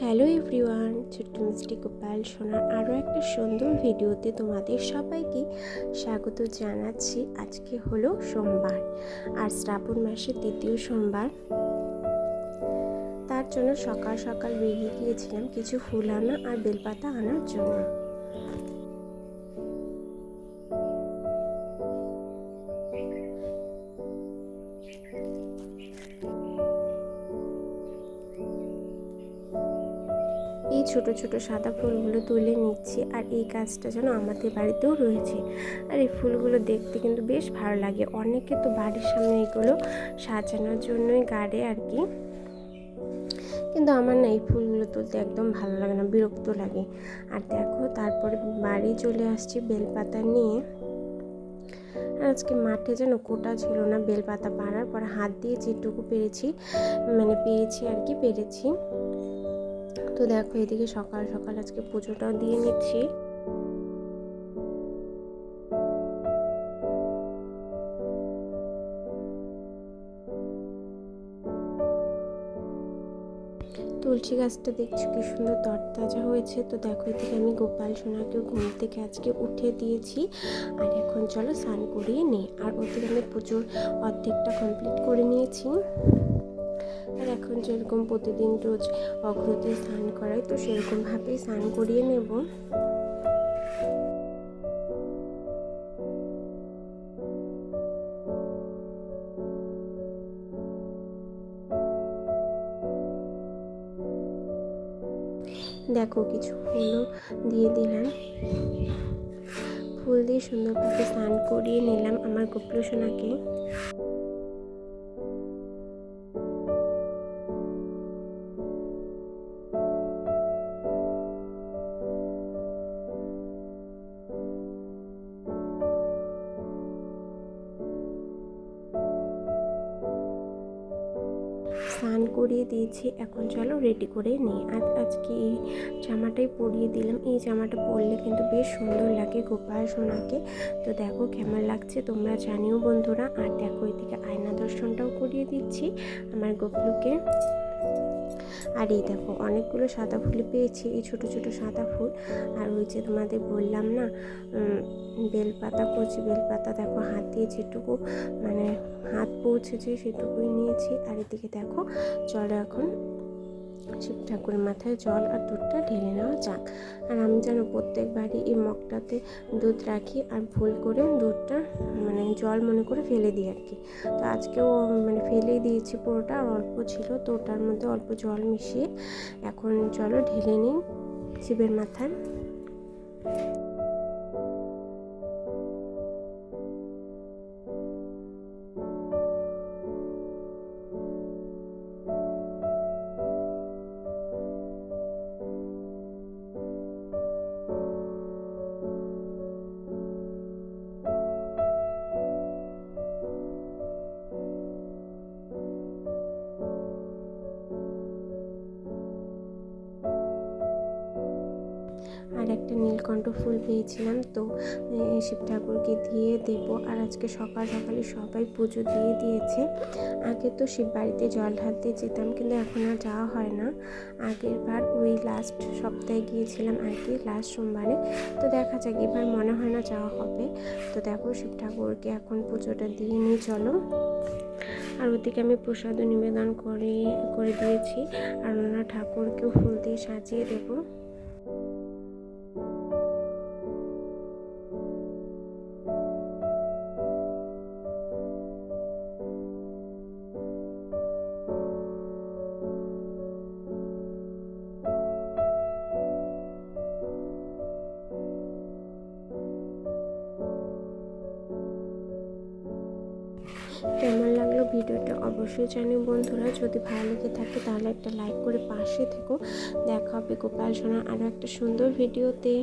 Hello everyone, ছোট্ট মিষ্টি গোপাল সোনার আরও একটা সুন্দর ভিডিওতে তোমাদের সবাইকে স্বাগত জানাচ্ছি। আজকে হলো সোমবার আর শ্রাবণ মাসের দ্বিতীয় সোমবার। তার জন্য সকাল সকাল বেরিয়ে গিয়েছিলাম কিছু ফুল আনা আর বেলপাতা আনার জন্য। ছোট ছোট সাদা ফুলগুলো তুলে নিচ্ছি আর এই গাছটা যেন আমাদের বাড়িতেও রয়েছে। আর এই ফুলগুলো দেখতে কিন্তু বেশ ভালো লাগে। অনেকে তো বাড়ির সামনে এগুলো সাজানোর জন্যই গাড়ে আর কি। কিন্তু আমার না এই ফুলগুলো তুলতে একদম ভালো লাগে না, বিরক্ত লাগে। আর দেখো, তারপরে বাড়ি চলে আসছি বেলপাতা নিয়ে। আজকে মাঠে যেন কোটা ছিল না, বেলপাতা পাড়ার পরে হাত দিয়ে যেটুকু পেরেছি মানে পেয়েছি আর কি, পেরেছি। তো দেখো, এদিকে সকাল সকাল আজকে পুজোটাও দিয়ে নিচ্ছি। তুলসী গাছটা দেখছি কি সুন্দর তরতাজা হয়েছে। তো দেখো, এদিকে আমি গোপাল সোনাকে ঘুম থেকে আজকে উঠে দিয়েছি। আর এখন চলো স্নান করিয়ে নিই আর ওদিকে আমি পুজোর অর্ধেকটা কমপ্লিট করে নিয়েছি। আর এখন যেরকম প্রতিদিন রোজ অগ্রতে স্নান করাই, তো সেরকমভাবেই স্নান করিয়ে নেব। দেখো কিছু ফুলও দিয়ে দিলাম। ফুল দিয়ে সুন্দরভাবে স্নান করিয়ে নিলাম আমার গোপল সোনাকে। স্নান করিয়ে দিয়েছি। এখন চলো রেডি করে নিই। আর আজকে এই জামাটাই পরিয়ে দিলাম। এই জামাটা পরলে কিন্তু বেশ সুন্দর লাগে গোপাল সোনাকে। তো দেখো কেমন লাগছে, তোমরা জানিও বন্ধুরা। আর দেখো এদিকে আয়না দর্শনটাও করিয়ে দিচ্ছি আমার গোপলুকে। আর এই দেখো, অনেকগুলো সাদা ফুল পেয়েছি, এই ছোট ছোট সাদা ফুল। আর ওই যে তোমাদের বললাম না বেলপাতা, কচি বেলপাতা, দেখো হাত দিয়ে যেটুকু মানে হাত পৌঁছেছে সেটুকুই নিয়েছি। আর এদিকে দেখো, চলো এখন শিব ঠাকুরের মাথায় জল আর দুধটা ঢেলে নেওয়া যাক। আর আমি যেন প্রত্যেকবারই এই মগটাতে দুধ রাখি আর ভুল করে দুধটা মানে জল মনে করে ফেলে দিই আর কি। তো আজকেও মানে ফেলেই দিয়েছি পুরোটা, আর অল্প ছিল তো ওটার মধ্যে অল্প জল মিশিয়ে এখন চলো ঢেলে নিই শিবের মাথায়। আর একটা নীলকণ্ঠ ফুল পেয়েছিলাম, তো শিব ঠাকুরকে দিয়ে দেবো। আর আজকে সকাল সকালে সবাই পুজো দিয়ে দিয়েছে। আগে তো শিব বাড়িতে জল ঢালতে যেতাম, কিন্তু এখন আর যাওয়া হয় না। আগের বার ওই লাস্ট সপ্তাহে গিয়েছিলাম আর কি লাস্ট সোমবারে। তো দেখা যাক, এবার মনে হয় না যাওয়া হবে। তো দেখো, শিব ঠাকুরকে এখন পুজোটা দিয়ে নিয়ে চলো। আর ওদিকে আমি প্রসাদও নিবেদন করে করে দিয়েছি। আর ওনারা ঠাকুরকেও ফুল দিয়ে সাজিয়ে দেবো। ভিডিওটা অবশ্যই জানিও বন্ধুরা। যদি ভালো লেগে থাকে তাহলে একটা লাইক করে পাশে থেকো। দেখা হবে গোপাল সোনা আরও একটা সুন্দর ভিডিওতে